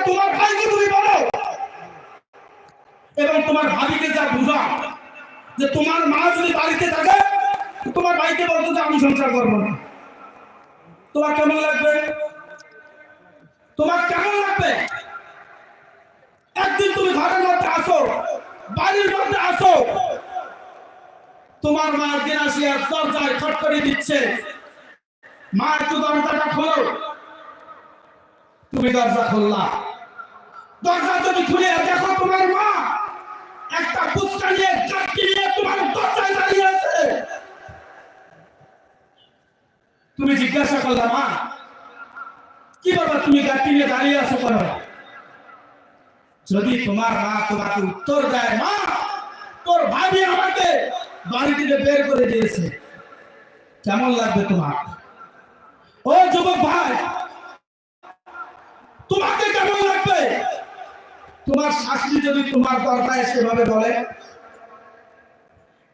তোমার ভাইকে তুমি এবং তোমার ভাবিকে যা বুঝা যে তোমার মা যদি বাড়িতে থাকে তোমার ভাইকে বলতো যে আমি সংসার করব না। তোমার কেমন লাগবে? তোমার কেমন লাগবে? একদিন তুমি ঘরের মধ্যে আসো বাড়ির মধ্যে আসো। তোমার মা দিন আসিয়া দরজায় খটখটি দিচ্ছে। মা, একটু দরজাটা খোলো। তুমি দরজা খুললা। দরজা যদি খুলে, দেখো তোমার মা একটা পুস্কা নিয়ে চাকরি নিয়ে তোমার দরজায় দাঁড়িয়ে আছে। তুমি জিজ্ঞাসা করলা, মা, কি বাবা তুমি গাড়ি নিয়ে দাঁড়িয়ে আছো কেন? যদি তোমার মা তোমাকে উত্তর দেয়, মা, তোর ভাবি আমাকে বাড়ি থেকে বের করে দিয়েছে। কেমন লাগবে তোমার? ও যুবক ভাই, তোমাকে কেমন লাগবে? তোমার শাশুড়ি যদি তোমার দরকার সেভাবে বলে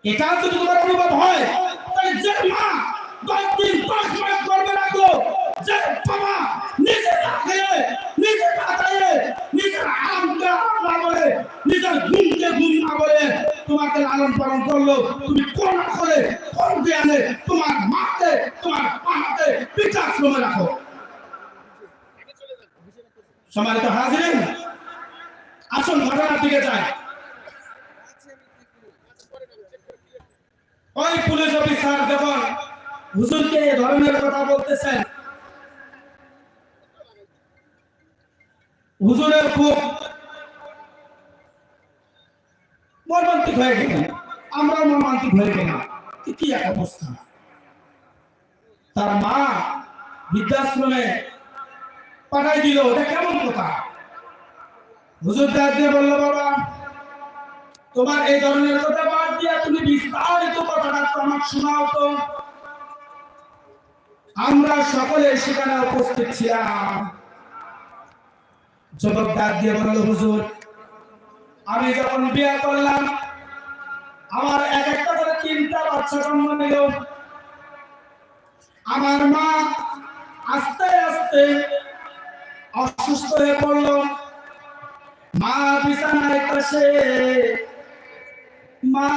এটা যদি তোমার অনুভব হয়, তাহলে যে মা দশ দিন দশ মাস করবে রাখল, যে বাবা নিজে না খেয়ে নিজে খাইয়ে নিজের আরামকে আরাম না বলে, নিজের ঘুমকে ঘুম না বলে তোমাকে লালন পালন করল। তুমি কোন করে কোন জ্ঞানে তোমার মাকে, তোমার পাহাতে বৃদ্ধাশ্রমে রাখো। সম্মানিত হাজির আসুন ঘটনার দিকে যাই। ওই পুলিশ অফিসার যখন হুজুরকে ধরনের কথা বলতেছেন হুজুরের খুব মর্মান্তিক হয়ে মর্মান্তিক হয়ে গেলাম। কি এক অবস্থা? তার মা বৃদ্ধাশ্রমে পাঠাই দিল ওটা কেমন কথা? হুজুর বলল, বাবা, তোমার এই ধরনের কথা বাদ দিয়া তুমি বিস্তারিত কথাটা শোনাও তো। আমরা সকলে সেখানে উপস্থিত ছিলাম। যুবক ডাক দিয়ে বলল, হুজুর, আমি যখন বিয়ে করলাম, আমার এক একটা করে তিনটা বাচ্চা জন্ম নিল। আমার মা আস্তে আস্তে অসুস্থ হয়ে পড়ল। মা বিছানায় মা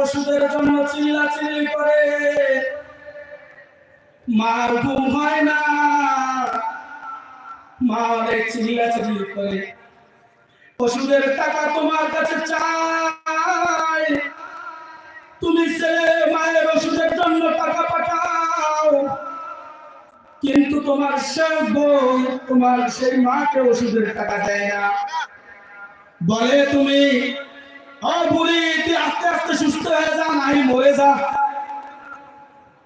ওষুধের জন্য চিল্লা চিল্লি করে। মার ঘুম হয় না। মা অনেক চিল্লা চিল্লি করে। ওষুধের টাকা তোমার কাছে চাই। তুমি ছেলে মায়ের ওষুধের জন্য টাকা পাঠাও। কিন্তু তোমার সব বই তোমার সেই মাকে ওষুধের টাকা দেয় না। বলে তুমি বুড়ি, তুই আস্তে আস্তে সুস্থ হয়ে যা নাই মরে যা।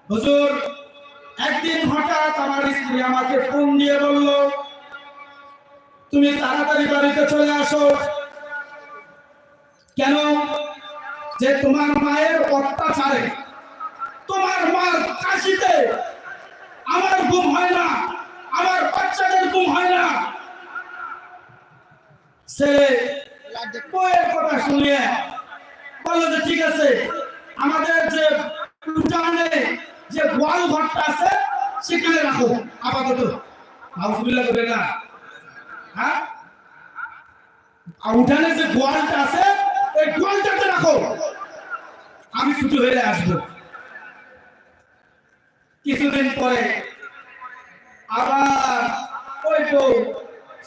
হুজুর, একদিন হঠাৎ আমার স্ত্রী আমাকে ফোন দিয়ে বলল তুমি তাড়াতাড়ি বাড়িতে চলে আসো। কেন? যে তোমার মায়ের অত্যাচারে, তোমার মার কাশিতে আমার ঘুম হয় না, আমার বাচ্চাদের ঘুম হয় না। বইয়ের কথা শুনিয়ে বলল যে, ঠিক আছে, আমাদের যে যে ঘরটা আছে, সেখানে রাখো, আপাতত। না। হ্যাঁ? উঠানে যে গোয়ালটা আছে ওই গোয়ালটাতে রাখো। আমি ছুটি হয়ে আসব। কিছুদিন পরে আবার ওই বউ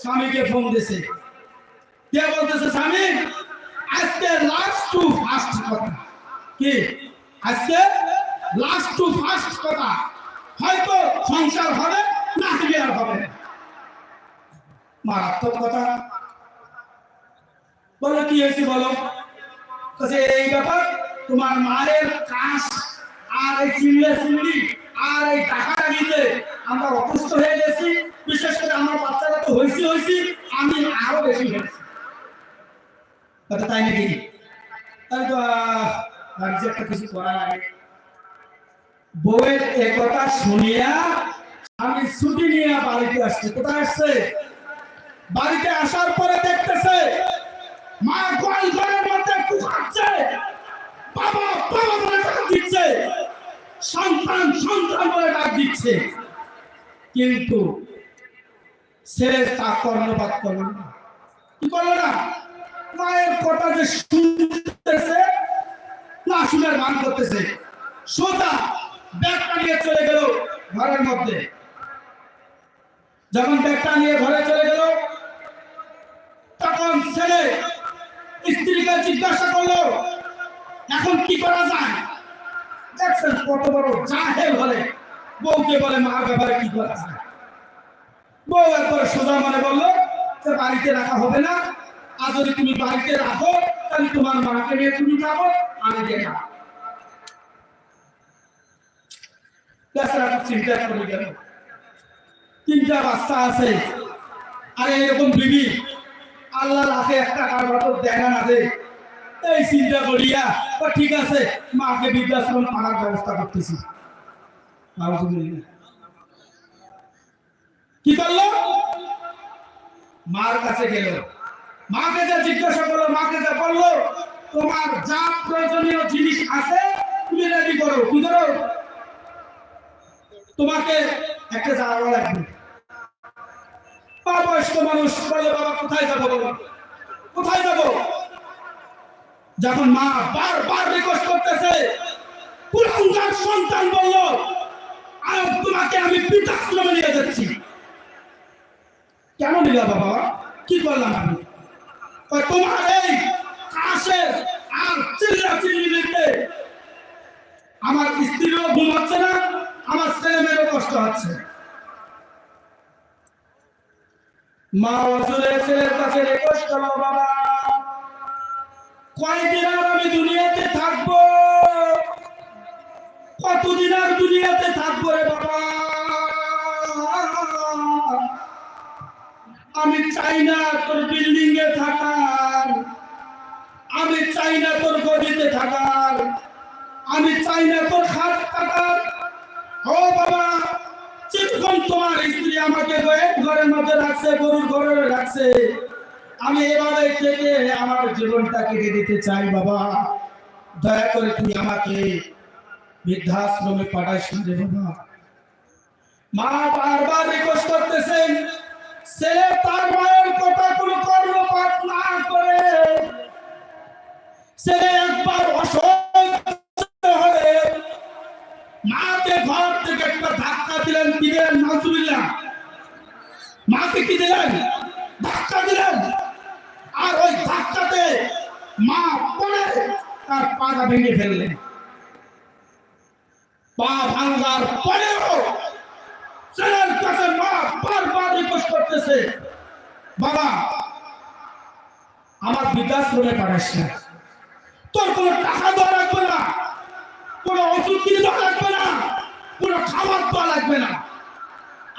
স্বামীকে ফোন দিছে। কে বলতেছে, স্বামী, আজকে লাস্ট টু ফার্স্ট কথা। কি? আজকে লাস্ট টু ফার্স্ট কথা হয়তো সংসার হবে না হবে আর হবে না। মারাত্মক কথা। বলো, কি হয়েছে বলো? এই ব্যাপার, তোমার মায়ের কাশ আর এই চিল্লা চিল্লি আর এই টাকা দিতে আমরা অসুস্থ হয়ে গেছি। বিশেষ করে আমার বাচ্চারা তো হয়েছি হয়েছি আমি আরও বেশি হয়েছি। তাই নাকি? তাহলে তো একটা কিছু করা লাগে বউয়ের একথা শুনিয়া আমি ছুটি নিয়ে বাড়িতে আসছি। কোথায় আসছে? বাড়িতে আসার পরে দেখতেছে, মা গোয়াল ঘরের মধ্যে কুকাচ্ছে। বাবা বাবা বলে ডাক দিচ্ছে। সন্তান সন্তান বলে ডাক দিচ্ছে। কিন্তু ছেলে তা কর্ণপাত করল না। কি করল না? মায়ের কথা যে শুনতেছে, না শুনের মান করতেছে। সোজা ব্যাগটা নিয়ে চলে গেল ঘরের মধ্যে। যখন ব্যাগটা নিয়ে ঘরে চলে গেল ছেলে স্ত্রীকে জিজ্ঞাসা করল, এখন কি করা যায়? দেখছেন কত বড় জাহেল হলে বউকে বলে মার ব্যাপারে কি করা যায়? বউ একবার সোজা মানে বলল যে বাড়িতে রাখা হবে না। আর যদি তুমি বাড়িতে রাখো, তাহলে তোমার মাকে নিয়ে তুমি খাব। আমি দিয়ে চিন্তা করে গেল। তিনটা বাচ্চা আছে, আরে এরকম বিবি আল্লাহর হাতে একটা কারবার তো দেখা না দে এই চিন্তা করিয়া, তো ঠিক আছে, মাকে বৃদ্ধাশ্রম পাড়ার ব্যবস্থা করতেছি। কি করল? মার কাছে গেল। মাকে যা জিজ্ঞাসা করল, মাকে যা বলল, তোমার যা প্রয়োজনীয় জিনিস আছে তুমি রেডি করো কি করো তোমাকে একটা জায়গা লাগবে। বয়স্ক মানুষ, বলে, বাবা, কোথায় যাব কোথায় যাব? যখন মা বারবার রিকোয়েস্ট করতেছে, কুলাঙ্গার সন্তান বলল আর তোমাকে আমি পিতাশ্রমে নিয়ে যাচ্ছি। কেন নিলা বাবা? কি করলাম আমি? তোমার এই কাশের আর চিল্লা চিল্লিতে আমার স্ত্রীও ঘুমাচ্ছে না, আমার ছেলে মেয়েরও কষ্ট হচ্ছে। মা অজুরে ছেলের কাছে রিকোয়েস্ট বাবা। কয়দিন আর আমি দুনিয়াতে থাকব? কতদিন আর দুনিয়াতে থাকব রে বাবা? আমি চাই না তোর বিল্ডিং এ থাকার। আমি চাই না তোর গদিতে থাকার। আমি চাই না তোর খাট থাকার ও বাবা চিৎকন তোমার স্ত্রী আমাকে ঘরের মধ্যে রাখছে, গরুর ঘরে রাখছে, আমি থেকে আমার জীবনটা কেটে দিতে চাই, বাবা। দয়া করে তুই আমাকে বৃদ্ধাশ্রমে বাবা। মা বারবার রিকোয়েস্ট করতেছেন, ছেলে তার মায়ের কথা কোনো না করে। ছেলে একবার অসহ্য হয়ে মাকে ঘর থেকে একটা ধাক্কা দিলেন মাকে কি দিলেন? ধাক্কা দিলেন। আর ওই ধাক্কাতে মা পড়ে, তার পাটা ভেঙে ফেললেন। পা ভাঙ্গার পরেও ছেলের কাছে মা বারবার রিকোয়েস্ট করতেছে, বাবা, আমার বৃদ্ধাশ্রমে পাঠাস না। তোর কোনো টাকা দেওয়া লাগবে না, কোনো ওষুধ কিনে দেওয়া লাগবে না, কোনো খাবার দেওয়া লাগবে না।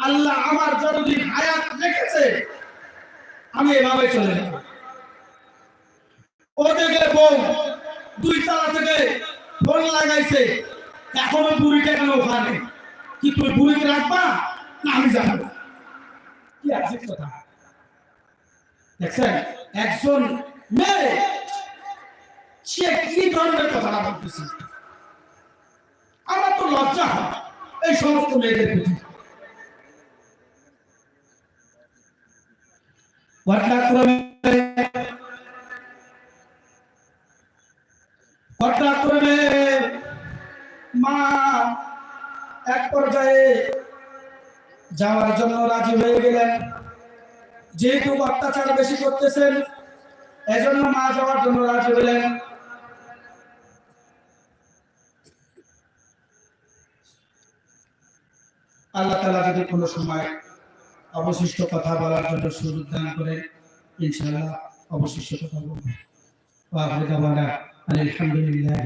আল্লাহ আমার যতদিন হায়াত রেখেছে, আমি এভাবে চলে যাব। দুই তালা থেকে ফোন লাগাইছে, এখনও বুড়িটা কেন ওখানে? কি তুই রাখবা না আমি কি আছে কথা? দেখছেন, একজন মেয়ে, সে কি ধরনের কথাটা বলতেছে? আমার তো লজ্জা হয় এই সমস্ত মেয়েদের প্রতি। ঘটনাক্রমে ঘটনাক্রমে মা এক পর্যায়ে যাওয়ার জন্য রাজি হয়ে গেলেন। যেহেতু অত্যাচার বেশি করতেছেন, এজন্য মা যাওয়ার জন্য রাজি হলেন। আল্লাহ তালা যদি কোনো সময় অবশিষ্ট কথা বলার জন্য সুযোগ দান করেন ইনশাআল্লাহ অবশিষ্ট কথা বলব। আলহামদুলিল্লাহ